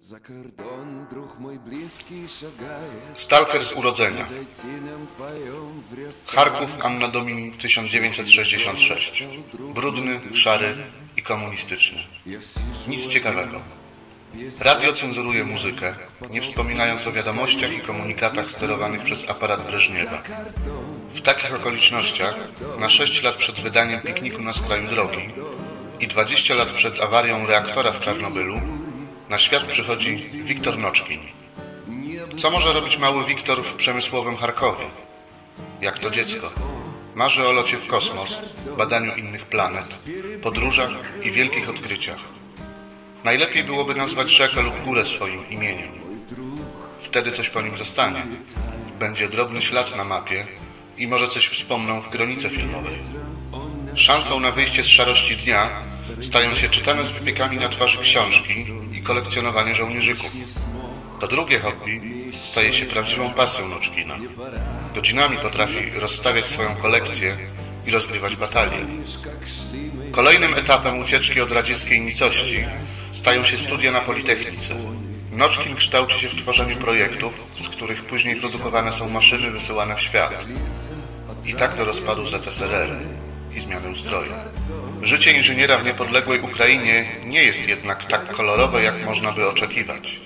За кордон, друг мой близкий, шагает. Stalker z urodzenia. Зайти нам вдвоем в ресторан. Charków Anna Domini 1966. Brudny, szary i komunistyczny. Я сижу Nic ciekawego. без Radio cenzuruje muzykę, nie wspominając o wiadomościach i komunikatach sterowanych przez aparat Breżniewa. W takich okolicznościach, na 6 lat przed wydaniem pikniku na skraju drogi i 20 lat przed awarią reaktora w Czarnobylu, na świat przychodzi Wiktor Noczkin. Co może robić mały Wiktor w przemysłowym Charkowie? Jak to dziecko. Marzy o locie w kosmos, badaniu innych planet, podróżach i wielkich odkryciach. Najlepiej byłoby nazwać rzekę lub górę swoim imieniem. Wtedy coś po nim zostanie. Będzie drobny ślad na mapie i może coś wspomną w kronice filmowej. Szansą na wyjście z szarości dnia stają się czytane z wypiekami na twarzy książki kolekcjonowanie żołnierzyków. To drugie hobby staje się prawdziwą pasją Noczkina. Godzinami potrafi rozstawiać swoją kolekcję i rozgrywać batalie. Kolejnym etapem ucieczki od radzieckiej nicości stają się studia na Politechnice. Noczkin kształci się w tworzeniu projektów, z których później produkowane są maszyny wysyłane w świat. I tak do rozpadu ZSRR i zmiany ustroju. Życie inżyniera w niepodległej Ukrainie nie jest jednak tak kolorowe, jak można by oczekiwać.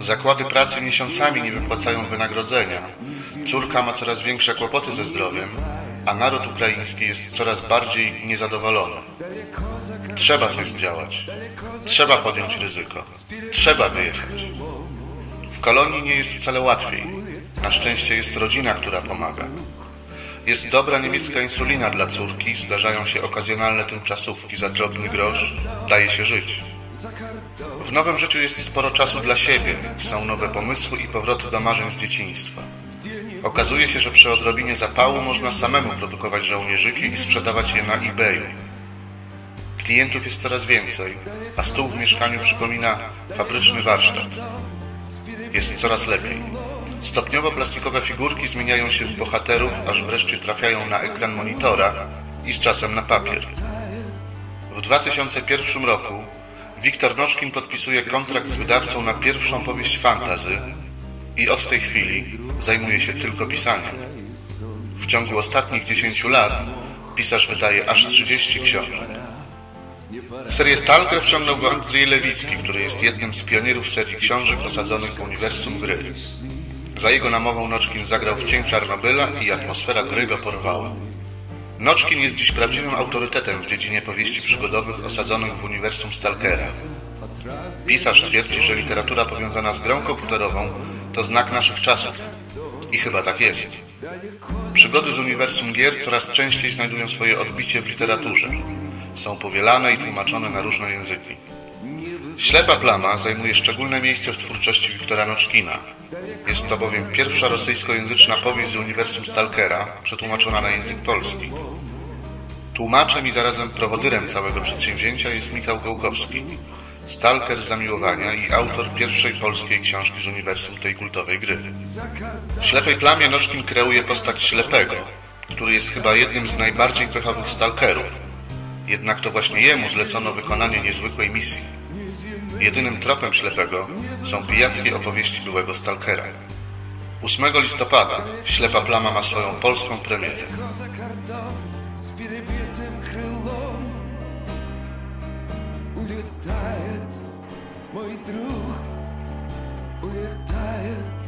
Zakłady pracy miesiącami nie wypłacają wynagrodzenia. Córka ma coraz większe kłopoty ze zdrowiem, a naród ukraiński jest coraz bardziej niezadowolony. Trzeba coś zdziałać. Trzeba podjąć ryzyko. Trzeba wyjechać. W kolonii nie jest wcale łatwiej. Na szczęście jest rodzina, która pomaga. Jest dobra niemiecka insulina dla córki, zdarzają się okazjonalne tymczasówki za drobny grosz, daje się żyć. W nowym życiu jest sporo czasu dla siebie, są nowe pomysły i powroty do marzeń z dzieciństwa. Okazuje się, że przy odrobinie zapału można samemu produkować żołnierzyki i sprzedawać je na eBayu. Klientów jest coraz więcej, a stół w mieszkaniu przypomina fabryczny warsztat. Jest coraz lepiej. Stopniowo plastikowe figurki zmieniają się w bohaterów, aż wreszcie trafiają na ekran monitora i z czasem na papier. W 2001 roku Wiktor Noczkin podpisuje kontrakt z wydawcą na pierwszą powieść fantazy i od tej chwili zajmuje się tylko pisaniem. W ciągu ostatnich 10 lat pisarz wydaje aż 30 książek. W serię Stalker wciągnął go Andrzej Lewicki, który jest jednym z pionierów serii książek osadzonych w uniwersum gry. Za jego namową Noczkin zagrał w Cień Czarnobyla i atmosfera gry go porwała. Noczkin jest dziś prawdziwym autorytetem w dziedzinie powieści przygodowych osadzonych w uniwersum Stalkera. Pisarz twierdzi, że literatura powiązana z grą komputerową to znak naszych czasów. I chyba tak jest. Przygody z uniwersum gier coraz częściej znajdują swoje odbicie w literaturze. Są powielane i tłumaczone na różne języki. Ślepa plama zajmuje szczególne miejsce w twórczości Wiktora Noczkina. Jest to bowiem pierwsza rosyjskojęzyczna powieść z uniwersum Stalkera, przetłumaczona na język polski. Tłumaczem i zarazem prowodyrem całego przedsięwzięcia jest Michał Gołkowski, stalker z zamiłowania i autor pierwszej polskiej książki z uniwersum tej kultowej gry. W Ślepej Plamie Noczkin kreuje postać Ślepego, który jest chyba jednym z najbardziej pechowych stalkerów. Jednak to właśnie jemu zlecono wykonanie niezwykłej misji. Jedynym tropem Ślepego są pijackie opowieści byłego stalkera. 8 listopada Ślepa Plama ma swoją polską premierę. за кордон с перебитым крылом Улетает мой друг, улетает